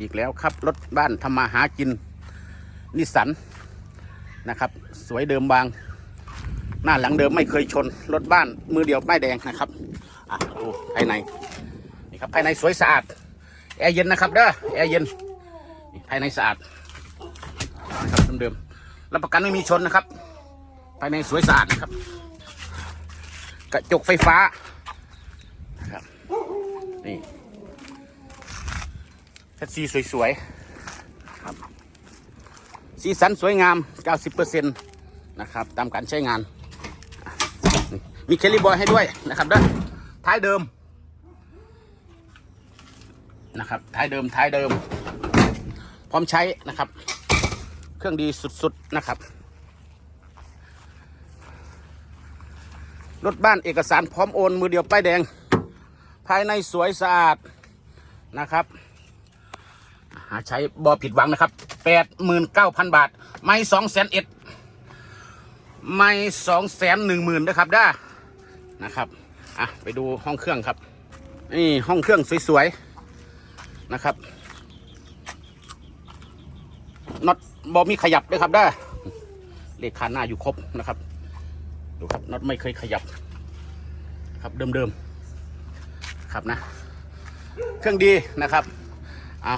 อีกแล้วครับ รถบ้านทำมาหากินนิสันนะครับ สวยเดิมบาง หน้าหลังเดิมไม่เคยชน รถบ้านมือเดียวป้ายแดงนะครับอะดูภายในนี่ครับภายในสวยสะอาดแอร์เย็นนะครับเด้อแอร์เย็นภายในสะอาดนะครับเดิมๆรับประกันไม่มีชนนะครับ ภายในสวยสะอาดนะครับ กระจกไฟฟ้านะครับนี่ แท็กซี่สวยๆครับสีสันสวยงาม 90%นะครับตามการใช้งาน มีเคลลี่บอยให้ด้วยนะครับด้อท้ายเดิมนะครับท้ายเดิมท้ายเดิม พร้อมใช้นะครับ เครื่องดีสุดๆนะครับรถบ้านเอกสารพร้อมโอนมือเดียวป้ายแดง ภายในสวยสะอาดนะครับ หาใช้บอผิดหวังนะครับแปดหมื่นเก้าพันบาท ไม่สองแสนเอ็ดไม่สองแสนหนึ่งหมื่นนะครับด้านะครับอะไปดูห้องเครื่องครับ นี่ห้องเครื่องสวยๆนะครับน็อตบอมีขยับด้วยครับด้าเลขคานหน้าอยู่ครบนะครับ ดูครับน็อตไม่เคยขยับ ครับเดิมๆครับนะ เครื่องดีนะครับเอา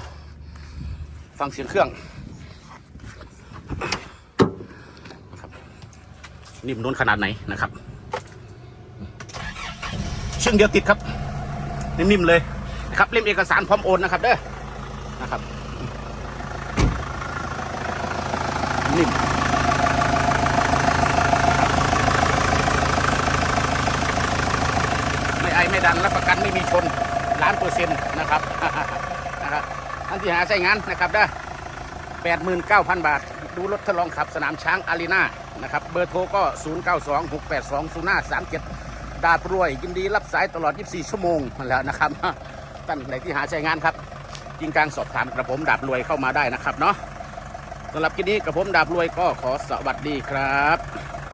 ฟังเสียงเครื่องนะครับนิ่มนุ่นขนาดไหนนะครับเชื่องเดียวติดครับ นิ่มๆเลยนะครับเล่มเอกสารพร้อมโอนนะครับเด้อนะครับนิ่มไม่ไอไม่ดันรับประกันไม่มีชนล้านเปอร์เซ็นต์นะครับานที่หาใช้งานนะครับได้แปดหมื่นเก้าพันบาท ดูรถทดลองขับสนามช้างอารีนานะครับ เบอร์โทรก็ 0 9 2 6 8 2 0 5 3 7 ดาบรวย ยินดีรับสายตลอด 24 ชั่วโมงแล้วนะครับท่านไหนที่หาใช้งานครับยิงกลางสอบถามกระผมดาบรวยเข้ามาได้นะครับเนาะสำหรับคลิปนี้กระผมดาบรวยก็ขอสวัสดีครับ